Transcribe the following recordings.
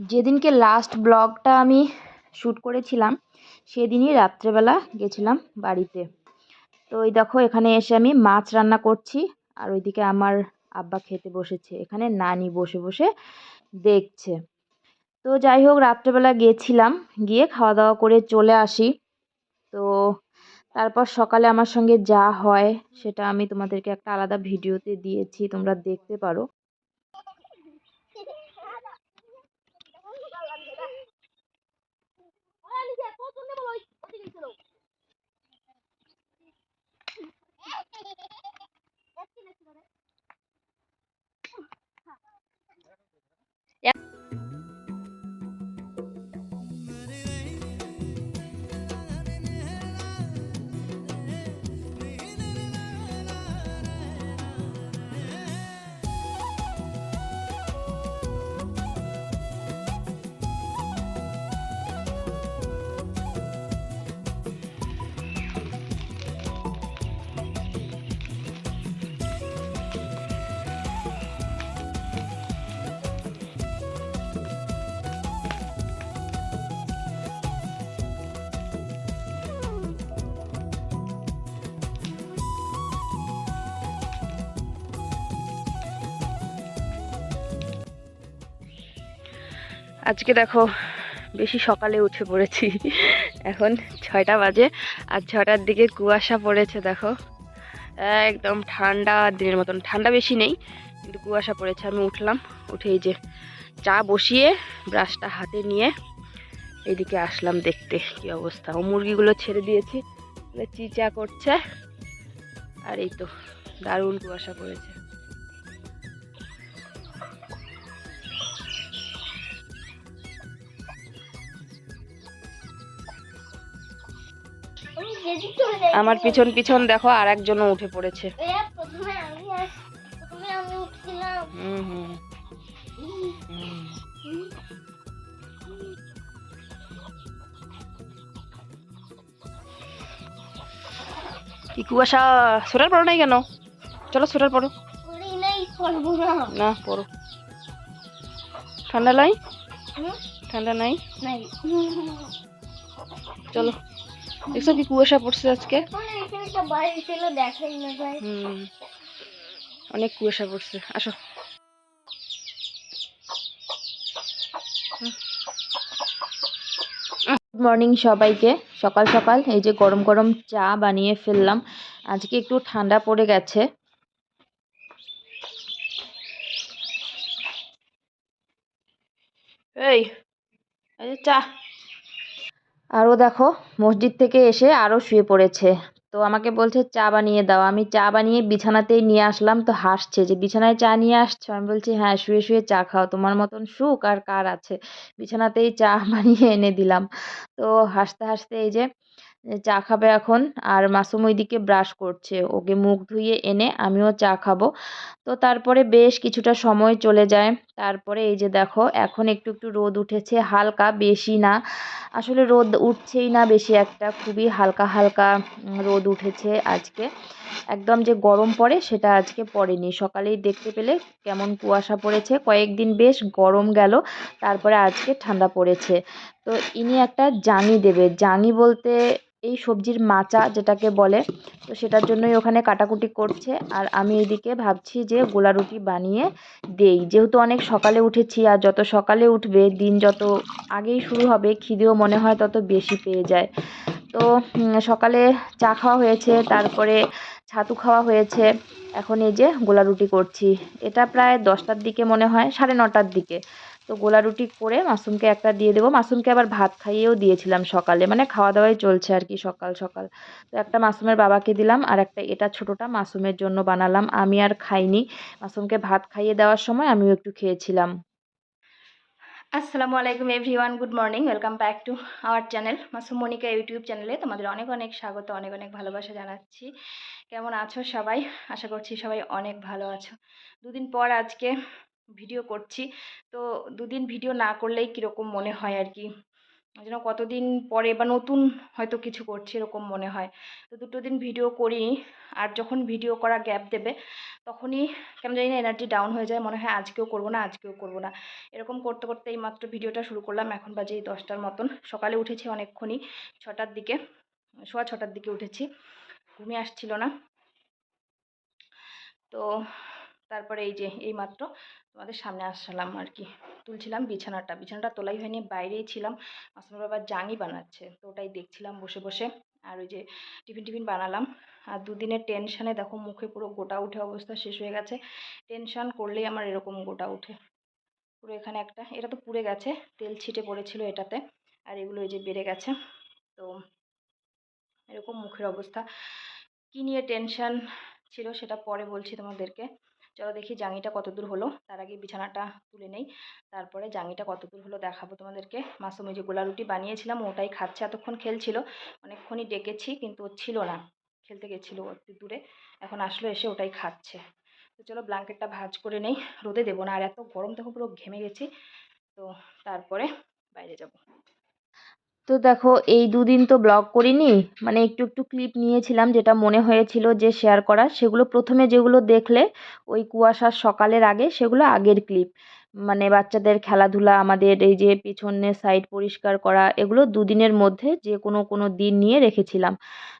যেদিনকে লাস্ট ব্লগটা আমি শ্যুট করেছিলাম, সেদিনই রাত্রেবেলা গেছিলাম বাড়িতে। তো ওই দেখো, এখানে এসে আমি মাছ রান্না করছি, আর ওইদিকে আমার আব্বা খেতে বসেছে। এখানে নানি বসে বসে দেখছে। তো যাই হোক, রাত্রেবেলা গেছিলাম, গিয়ে খাওয়া দাওয়া করে চলে আসি। তো তারপর সকালে আমার সঙ্গে যা হয়, সেটা আমি তোমাদেরকে একটা আলাদা ভিডিওতে দিয়েছি, তোমরা দেখতে পারো। আজকে দেখো বেশি সকালে উঠে পড়েছি। এখন ছয়টা বাজে আর ছটার দিকে কুয়াশা পড়েছে দেখো। একদম ঠান্ডা দিনের মতন। ঠান্ডা বেশি নেই, কিন্তু কুয়াশা পড়েছে। আমি উঠলাম, উঠে এই যে চা বসিয়ে ব্রাশটা হাতে নিয়ে এইদিকে আসলাম দেখতে কি অবস্থা। ও মুরগিগুলো ছেড়ে দিয়েছি চিচা করছে। আর এই তো দারুণ কুয়াশা পড়েছে। আমার পিছন পিছন দেখো আর একজনও উঠে পড়েছে। কি কুয়াশা? সোয়েটার পরো নাই কেন? চলো সোয়েটার পরো না। পরো ঠান্ডা নাই? ঠান্ডা নাই। চলো। দেখছ কি কুয়াশা পড়ছে আজকে? অনেক কুয়াশা পড়ছে। আসো। গুড মর্নিং সবাইকে। সকাল সকাল এই যে গরম গরম চা বানিয়ে ফেললাম। আজকে একটু ঠান্ডা পড়ে গেছে। এই এই আরও দেখো, মসজিদ থেকে এসে আরও শুয়ে পড়েছে। তো আমাকে বলছে, চা বানিয়ে দাও। আমি চা বানিয়ে বিছানাতেই নিয়ে আসলাম, তো হাসছে যে, বিছানায় চা নিয়ে আসছো? আমি বলছি হ্যাঁ শুয়ে শুয়ে চা খাও। তোমার মতন সুখ আর কার আছে? বিছানাতেই চা বানিয়ে এনে দিলাম। তো হাসতে হাসতে এই যে চা খাবে এখন। আর মাসুম ওইদিকে ব্রাশ করছে। ওকে মুখ ধুইয়ে এনে আমিও চা খাব। তো তারপরে বেশ কিছুটা সময় চলে যায়। তারপরে এই যে দেখো, এখন একটু একটু রোদ উঠেছে। হালকা, বেশি না। আসলে রোদ উঠছেই না বেশি একটা। খুবই হালকা হালকা রোদ উঠেছে আজকে। একদম যে গরম পড়ে সেটা আজকে পড়েনি। সকালেই দেখতে পেলে কেমন কুয়াশা পড়েছে। কয়েকদিন বেশ গরম গেল। তারপরে আজকে ঠান্ডা পড়েছে। তো ইনি একটা জাঙি দেবে। জাঙি বলতে এই সবজির মাচা যেটাকে বলে, তো সেটার জন্যই ওখানে কাটাকুটি করছে। আর আমি এদিকে ভাবছি যে গোলা রুটি বানিয়ে দেই। যেহেতু অনেক সকালে উঠেছি আর যত সকালে উঠবে, দিন যত আগেই শুরু হবে, খিদেও মনে হয় তত বেশি পেয়ে যায়। তো সকালে চা খাওয়া হয়েছে, তারপরে ছাতু খাওয়া হয়েছে। এখন এই যে গোলা রুটি করছি। এটা প্রায় দশটার দিকে মনে হয়, সাড়ে নটার দিকে। তো গোলা রুটি করে মাসুমকে একটা দিয়ে দেবো। মাসুমকে আবার ভাত খাইয়েও দিয়েছিলাম সকালে মানে খাওয়া দাওয়াই চলছে আর কি সকাল সকাল। তো একটা মাসুমের বাবাকে দিলাম আর একটা এটা ছোটোটা মাসুমের জন্য বানালাম। আমি আর খাইনি। মাসুমকে ভাত খাইয়ে দেওয়ার সময় আমিও একটু খেয়েছিলাম। আসসালামু আলাইকুম everyone, good morning, welcome back to our channel Masum Monika YouTube চ্যানেলে। তোমাদের অনেক অনেক স্বাগত, অনেক অনেক ভালোবাসা জানাচ্ছি। কেমন আছো সবাই? আশা করছি সবাই অনেক ভালো আছো। দুদিন পর আজকে ভিডিও করছি। তো দুদিন ভিডিও না করলেই কীরকম মনে হয় আর কি? যেন কতদিন পরে বা নতুন হয়তো কিছু করছি এরকম মনে হয়। তো দুটো দিন ভিডিও করিনি। আর যখন ভিডিও করা গ্যাপ দেবে, তখনই কেন জানি না এনার্জি ডাউন হয়ে যায়। মনে হয় আজকেও করব না, আজকেও করব না। এরকম করতে করতে এই মাত্র ভিডিওটা শুরু করলাম। এখন বাজে এই দশটার মতন। সকালে উঠেছি অনেকক্ষণই, ছটার দিকে, সোয়া ছটার দিকে উঠেছি। ঘুমিয়ে আসছিল না। তো তারপরে এই যে, এই মাত্র। তোমাদের সামনে আসলাম আর কি তুলছিলাম বিছানাটা। বিছানাটা তোলাই হয়নি, বাইরেই ছিলাম। মাসুম বাবা জাঙি বানাচ্ছে, তো ওটাই দেখছিলাম বসে বসে। আর ওই যে টিফিন টিফিন বানালাম। আর দুদিনের টেনশানে দেখো মুখে পুরো গোটা উঠে অবস্থা শেষ হয়ে গেছে। টেনশান করলেই আমার এরকম গোটা উঠে। পুরো এখানে একটা, এটা তো পুড়ে গেছে, তেল ছিটে পড়েছিল এটাতে। আর এগুলো এই যে বেড়ে গেছে। তো এরকম মুখের অবস্থা। কী নিয়ে টেনশান ছিল সেটা পরে বলছি তোমাদেরকে। চলো দেখি জাঙিটা কত দূর হলো। তার আগে বিছানাটা তুলে নেই। তারপরে জাঙিটা কত দূর হলো দেখাবো তোমাদেরকে। মাসুম যে গোলা রুটি বানিয়েছিলাম, ওটাই খাচ্ছে। এতক্ষণ খেলছিল, অনেকক্ষণই ডেকেছি, কিন্তু ছিল না। খেলতে গেছিল একটু দূরে। এখন আসলো, এসে ওটাই খাচ্ছে। তো চলো ব্ল্যাঙ্কেটটা ভাজ করে নেই। রোদে দেবো না। আর এত গরম, দেখো পুরো ঘেমে গেছি। তো তারপরে বাইরে যাব। তো দেখো, এই দুদিন তো ব্লগ করিনি। মানে একটু একটু ক্লিপ নিয়েছিলাম যেটা মনে হয়েছিল যে শেয়ার করার। সেগুলো প্রথমে যেগুলো দেখলে, ওই কুয়াশার সকালের আগে, সেগুলো আগের ক্লিপ মানে বাচ্চাদের খেলাধুলা, আমাদের এই যে পেছনের সাইড পরিষ্কার করা, এগুলো দুদিনের মধ্যে যে কোনো কোনো দিন নিয়ে রেখেছিলাম।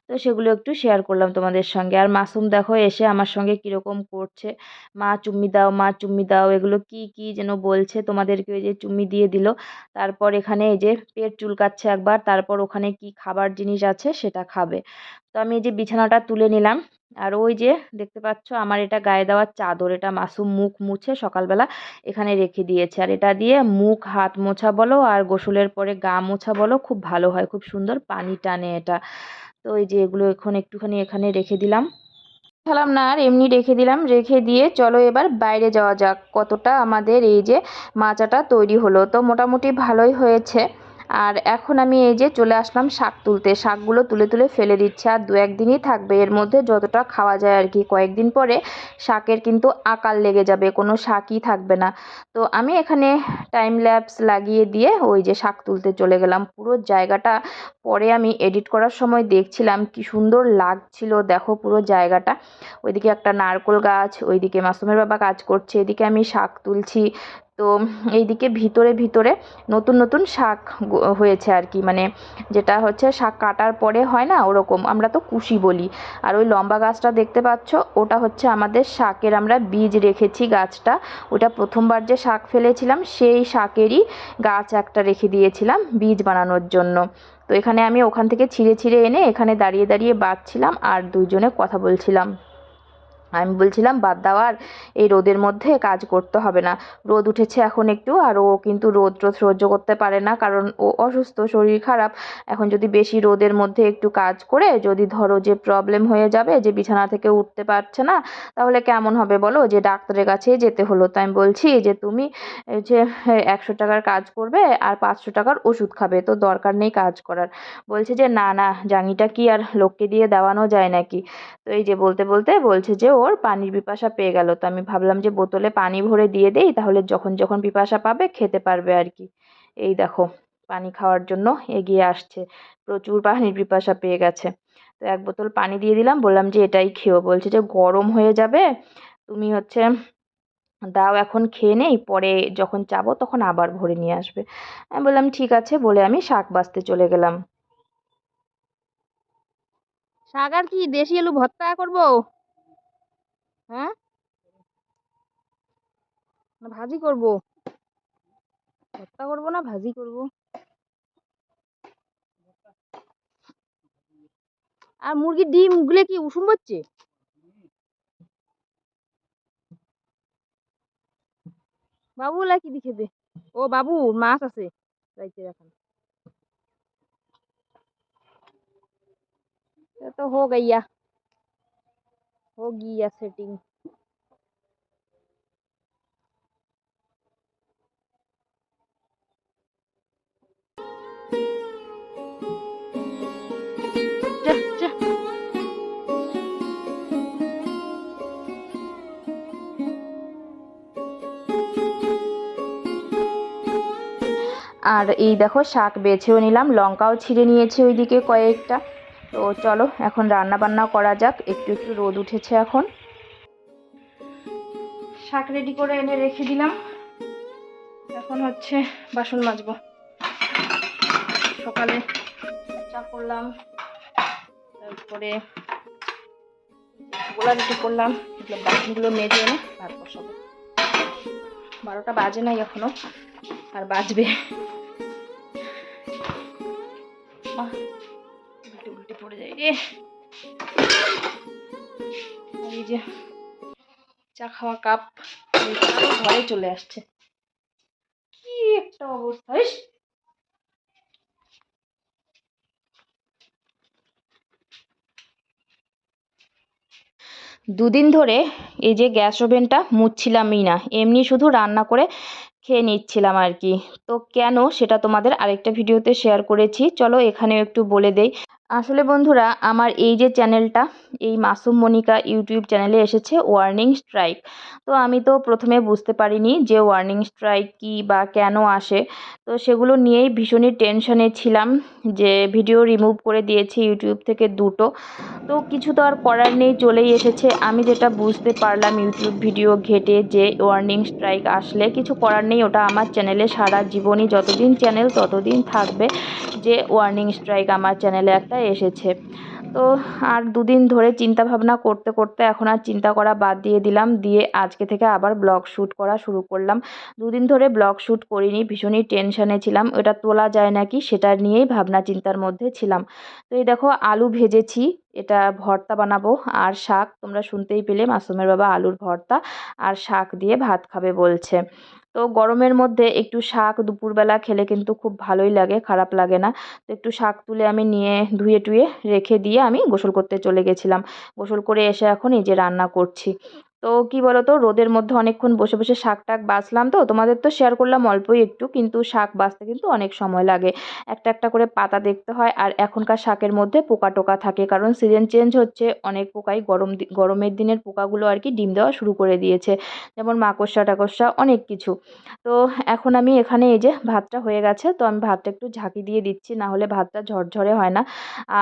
তো সেগুলো একটু শেয়ার করলাম তোমাদের সঙ্গে। আর মাসুম দেখো এসে আমার সঙ্গে কীরকম করছে? মা, চুম্মি দাও, মা, চুম্মি দাও, এগুলো কি কি যেন বলছে? তোমাদেরকে ওই যে চুম্মি দিয়ে দিল। তারপর এখানে এই যে পেট চুলকাচ্ছে একবার, তারপর ওখানে কি খাবার জিনিস আছে সেটা খাবে। তো আমি এই যে বিছানাটা তুলে নিলাম। আর ওই যে দেখতে পাচ্ছ আমার এটা গায়ে দেওয়ার চাদর, এটা মাসুম মুখ মুছে সকালবেলা এখানে রেখে দিয়েছে। আর এটা দিয়ে মুখ, হাত মোছা বলো আর গোসলের পরে গা মোছা বলো, খুব ভালো হয়, খুব সুন্দর পানি টানে এটা। তো এই যে এগুলো এখন একটুখানি এখানে রেখে দিলাম। খেলাম না আর এমনি রেখে দিলাম। রেখে দিয়ে চলো এবার বাইরে যাওয়া যাক। কতটা আমাদের এই যে মাচাটা তৈরি হলো। তো মোটামুটি ভালোই হয়েছে। আর এখন আমি এই যে চলে আসলাম শাক তুলতে। শাকগুলো তুলে তুলে ফেলে দিচ্ছে আর দু একদিনই থাকবে। এর মধ্যে যতটা খাওয়া যায় আর কি। কয়েকদিন পরে শাকের কিন্তু আকাল লেগে যাবে, কোনো শাকই থাকবে না। তো আমি এখানে টাইম ল্যাপস লাগিয়ে দিয়ে ওই যে শাক তুলতে চলে গেলাম। পুরো জায়গাটা পরে আমি এডিট করার সময় দেখছিলাম, কি সুন্দর লাগছিল। দেখো পুরো জায়গাটা। ওইদিকে একটা নারকোল গাছ, ওইদিকে মাসুমের বাবা কাজ করছে। এদিকে আমি শাক তুলছি। তো এইদিকে ভিতরে ভিতরে নতুন নতুন শাক হয়েছে আর কি। মানে যেটা হচ্ছে শাক কাটার পরে হয় না ওরকম, আমরা তো কুশি বলি। আর ওই লম্বা গাছটা দেখতে পাচ্ছ, ওটা হচ্ছে আমাদের শাকের আমরা বীজ রেখেছি গাছটা। ওটা প্রথমবার যে শাক ফেলেছিলাম, সেই শাকেরই গাছ একটা রেখে দিয়েছিলাম বীজ বানানোর জন্য। তো এখানে আমি ওখান থেকে ছিঁড়ে ছিঁড়ে এনে এখানে দাঁড়িয়ে দাঁড়িয়ে বাঁচছিলাম আর দুইজনে কথা বলছিলাম। আমি বলছিলাম, বাদ দাও আর এই রোদের মধ্যে কাজ করতে হবে না। রোদ উঠেছে এখন একটু, আর ও কিন্তু রোদ রোদ সহ্য করতে পারে না, কারণ ও অসুস্থ, শরীর খারাপ। এখন যদি বেশি রোদের মধ্যে একটু কাজ করে, যদি ধরো যে প্রবলেম হয়ে যাবে, যে বিছানা থেকে উঠতে পারছে না, তাহলে কেমন হবে বলো? যে ডাক্তারের কাছে যেতে হলো। তাই আমি বলছি যে, তুমি যে একশো টাকার কাজ করবে আর পাঁচশো টাকার ওষুধ খাবে, তো দরকার নেই কাজ করার। বলছে যে, না না জাঙিটা কি আর লোককে দিয়ে দেওয়ানো যায় নাকি? তো এই যে বলতে বলতে বলছে যে ওর পানির পিপাসা পেয়ে গেল। তো আমি ভাবলাম যে বোতলে পানি ভরে দিয়ে দেই, তাহলে যখন যখন পিপাসা পাবে খেতে পারবে আর কি। এই দেখো, পানি খাওয়ার জন্য এগিয়ে আসছে। প্রচুর পানির পিপাসা পেয়ে গেছে। তো এক বোতল পানি দিয়ে দিলাম, বললাম যে এটাই খেও বলছে যে গরম হয়ে যাবে, তুমি হচ্ছে দাও এখন খেয়ে নেই, পরে যখন চাবো তখন আবার ভরে নিয়ে আসবে। আমি বললাম, ঠিক আছে। বলে আমি শাক বাছতে চলে গেলাম। শাক আর কি, দেশি আলু ভর্তা করব? হ্যাঁ? ভাজি করব। ভর্তা করব না, ভাজি করব। আর মুরগির ডিমগুলো কি উষুম হচ্ছে বাবু কি দিখেবে ও বাবু, মাছ আছে। রাইতে এখন। तो ও গিয়া है सेटिंग আর এই দেখো শাক বেছেও নিলাম লঙ্কাও ছিঁড়ে নিয়েছি ওইদিকে কয়েকটা। তো চলো, এখন রান্না বান্না করা যাক। একটু একটু রোদ উঠেছে এখন। শাক রেডি করে এনে রেখে দিলাম। এখন হচ্ছে বাসন মাজবো। সকালে চা করলাম, তারপরে গোলা রুটি করলাম বাসনগুলো মেজে এনে ভাত বসাবো বারোটা বাজে নাই এখনও, আর বাজবে। পড়ে যায়। রে এই যে চা খাওয়া কাপ ঘরে চলে আসছে। কি একটা অবস্থা! দুদিন ধরে এই যে গ্যাস ওভেনটা মুছছিলামই না, এমনি শুধু রান্না করে খেয়ে নিচ্ছিলাম আর কি। তো কেন সেটা তোমাদের আরেকটা ভিডিওতে শেয়ার করেছি। চলো এখানেও একটু বলে দেই। আসলে বন্ধুরা, আমার এই যে চ্যানেলটা, এই মাসুম মনিকা ইউটিউব চ্যানেলে এসেছে ওয়ার্নিং স্ট্রাইক। তো আমি তো প্রথমে বুঝতে পারিনি যে ওয়ার্নিং স্ট্রাইক কী বা কেন আসে। তো সেগুলো নিয়েই ভীষণই টেনশনে ছিলাম যে ভিডিও রিমুভ করে দিয়েছি ইউটিউব থেকে দুটো। তো কিছু তো আর করার নেই, চলেই এসেছে। আমি যেটা বুঝতে পারলাম ইউটিউব ভিডিও ঘেটে যে ওয়ার্নিং স্ট্রাইক আসলে কিছু করার নেই, ওটা আমার চ্যানেলে সারা জীবনই যতদিন চ্যানেল ততদিন থাকবে যে ওয়ার্নিং স্ট্রাইক আমার চ্যানেলে একটা এসেছে। তো আর দুদিন ধরে চিন্তা ভাবনা করতে করতে এখন আর চিন্তা করা বাদ দিয়ে দিলাম। দিয়ে আজকে থেকে আবার ব্লগ শ্যুট করা শুরু করলাম। দুদিন ধরে ব্লগ শ্যুট করিনি, ভীষণই টেনশানে ছিলাম। ওটা তোলা যায় নাকি সেটা নিয়েই ভাবনা চিন্তার মধ্যে ছিলাম। তো এই দেখো, আলু ভেজেছি, এটা ভর্তা বানাবো। আর শাক তোমরা শুনতেই পেলে, মাসুমের বাবা আলুর ভর্তা আর শাক দিয়ে ভাত খাবে বলছে। তো গরমের মধ্যে একটু শাক দুপুরবেলা খেলে কিন্তু খুব ভালোই লাগে, খারাপ লাগে না। তো একটু শাক তুলে আমি নিয়ে ধুয়ে টুয়ে রেখে দিয়ে আমি গোসল করতে চলে গেছিলাম। গোসল করে এসে এখন এই যে রান্না করছি। তো কি বলো তো রোদের মধ্যে অনেকক্ষণ বসে বসে শাক টাক বাছলাম তো। তোমাদের তো শেয়ার করলাম অল্পই একটু, কিন্তু শাক বাছতে কিন্তু অনেক সময় লাগে। একটা একটা করে পাতা দেখতে হয়, আর এখনকার শাকের মধ্যে পোকা টোকা থাকে, কারণ সিজন চেঞ্জ হচ্ছে, অনেক পোকাই গরম গরমের দিনের পোকাগুলো আর কি ডিম দেওয়া শুরু করে দিয়েছে, যেমন মাকড়সা, টাকড়সা, অনেক কিছু। তো এখন আমি এখানে এই যে ভাতটা হয়ে গেছে, তো আমি ভাতটা একটু ঝাঁকি দিয়ে দিচ্ছি না হলে ভাতটা ঝরঝরে হয় না।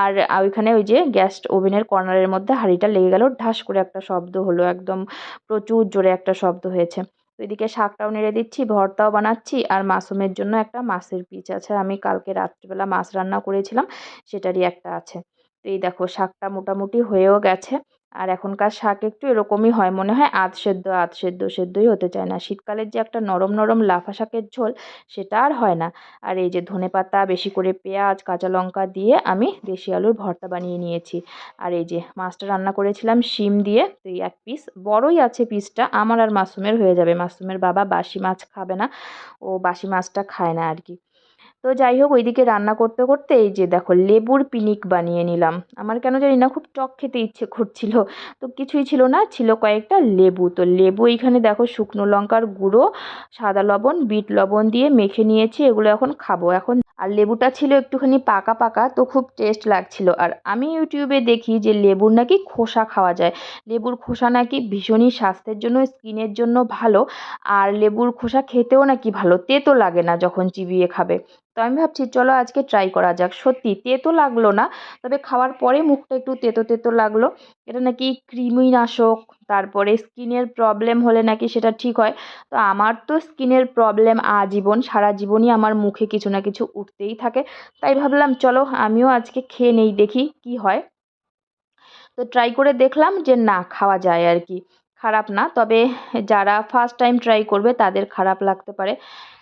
আর ওইখানে ওই যে গ্যাস ওভেনের কর্নারের মধ্যে হাঁড়িটা লেগে গেল, ঢাস করে একটা শব্দ হলো, একদম প্রচুর জোরে একটা শব্দ হয়েছে। তো এদিকে শাকটাও নেড়ে দিচ্ছি, ভর্তাও বানাচ্ছি আর মাসুমের জন্য একটা মাছের পিচ আছে। আমি কালকে রাত্রিবেলা মাছ রান্না করেছিলাম, সেটারই একটা আছে। তো এই দেখো, শাকটা মোটামুটি হয়েও গেছে। আর এখনকার শাক একটু এরকমই হয়, মনে হয় আধ সেদ্ধ আধ সেদ্ধ, সেদ্ধই হতে চায় না। শীতকালের যে একটা নরম নরম লাফা শাকের ঝোল, সেটা আর হয় না। আর এই যে ধনেপাতা বেশি করে পেঁয়াজ, কাঁচা লঙ্কা দিয়ে আমি দেশি আলুর ভর্তা বানিয়ে নিয়েছি। আর এই যে মাছটা রান্না করেছিলাম শিম দিয়ে, তো এই এক পিস, বড়ই আছে পিসটা, আমার আর মাসুমের হয়ে যাবে। মাসুমের বাবা বাসি মাছ খাবে না, ও বাসি মাছটা খায় না আর কি। তো যাই হোক, ওইদিকে রান্না করতে করতে এই যে দেখো লেবুর পিনিক বানিয়ে নিলাম। আমার কেন জানি না খুব টক খেতে ইচ্ছে করছিল। তো কিছুই ছিল না, ছিল কয়েকটা লেবু। তো লেবু এইখানে দেখো শুকনো লঙ্কার গুঁড়ো, সাদা লবণ, বিট লবণ দিয়ে মেখে নিয়েছি, এগুলো এখন খাব। এখন আর লেবুটা ছিল একটুখানি পাকা পাকা, তো খুব টেস্ট লাগছিল। আর আমি ইউটিউবে দেখি যে লেবুর নাকি খোসা খাওয়া যায়। লেবুর খোসা নাকি ভীষণই স্বাস্থ্যের জন্য, স্কিনের জন্য ভালো। আর লেবুর খোসা খেতেও নাকি ভালো, তেতো লাগে না যখন চিবিয়ে খাবে। তো আমি ভাবছি, চলো আজকে ট্রাই করা যাক। সত্যি, তেতো লাগল না, তবে খাওয়ার পরে মুখটা একটু তেতো তেতো লাগল। এটা নাকি কৃমিনাশক, তারপরে স্কিনের প্রবলেম হলে নাকি সেটা ঠিক হয়। তো আমার তো স্কিনের প্রবলেম আজীবন, সারা জীবনই আমার মুখে কিছু না কিছু উঠতেই থাকে। তাই ভাবলাম, চলো আমিও আজকে খেয়ে নেই, দেখি কি হয়। তো ট্রাই করে দেখলাম যে, না, খাওয়া যায় আর কি। খারাপ না, তবে যারা ফার্স্ট টাইম ট্রাই করবে, তাদের খারাপ লাগতে পারে।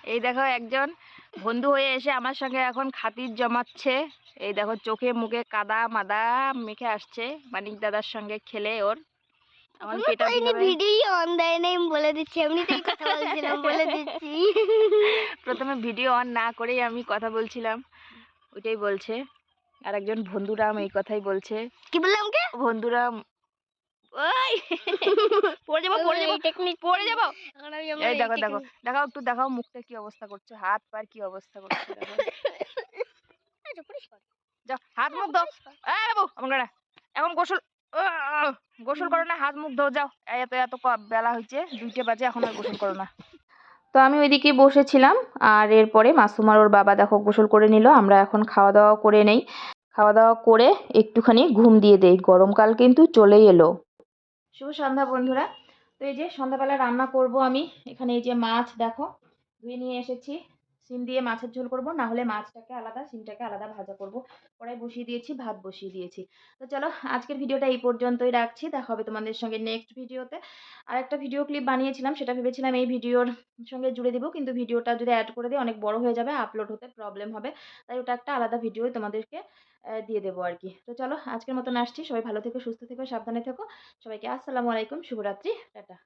এই দেখো একজন বন্ধু হয়ে এসে আমার সঙ্গে এখন খাতির জমাচ্ছে। এই দেখো চোখে মুখে কাদা মাদা মেখে আসছে মানিক দাদার সঙ্গে খেলে ওর। আমার পেটা ভিডিও অন দেয় নাই বলে দিচ্ছি এমনিতেই কথা বলছিলাম বলে দিচ্ছি। প্রথমে ভিডিও অন না করেই আমি কথা বলছিলাম ওইটাই বলছে। আর একজন বন্ধুরাম এই কথাই বলছে। কি বললাম কে? বন্ধুরাম ওই পড়ে যাব পড়ে যাব টেকনিক পড়ে যাব। এই দেখো দেখো দেখাও একটু দেখাও মুখটা কি অবস্থা করছে হাত পার কি অবস্থা করছে যাও হাত মুখ দাও এই বাবু আমার গাড়া এখন গোসল গোসল করো না হাত মুখ ধো যাও। এত এত ক- বেলা হয়েছে দুইটা বাজে এখন আর গোসল করো না। তো আমি ওইদিকে বসেছিলাম আর এরপরে মাসুমার ওর বাবা দেখো গোসল করে নিল আমরা এখন খাওয়া দাওয়া করে নেই। খাওয়া দাওয়া করে একটুখানি ঘুম দিয়ে দেই গরমকাল কিন্তু চলেই এলো। শুভ সন্ধ্যা, বন্ধুরা। তো এই যে সন্ধ্যাবেলা রান্না করব আমি। এখানে এই যে মাছ, দেখো, ধুয়ে নিয়ে এসেছি। সিম দিয়ে মাছের ঝোল করব না হলে মাছটাকে আলাদা, সিমটাকে আলাদা ভাজা করব। কড়াই বসিয়ে দিয়েছি, ভাত বসিয়ে দিয়েছি। তো চলো, আজকের ভিডিওটা এই পর্যন্তই রাখছি। দেখা হবে তোমাদের সঙ্গে নেক্সট ভিডিওতে। আর একটা ভিডিও ক্লিপ বানিয়েছিলাম, সেটা ভেবেছিলাম এই ভিডিওর সঙ্গে জুড়ে দিব, কিন্তু ভিডিওটা যদি অ্যাড করে দিই, অনেক বড় হয়ে যাবে আপলোড হতে প্রবলেম হবে। তাই ওটা একটা আলাদা ভিডিও তোমাদেরকে দিয়ে দেবো আর কি। তো চলো, আজকের মতন আসছি। সবাই ভালো থেকো, সুস্থ থেকো, সাবধানে থেকো। সবাইকে আসসালামু আলাইকুম, শুভরাত্রি, টাটা।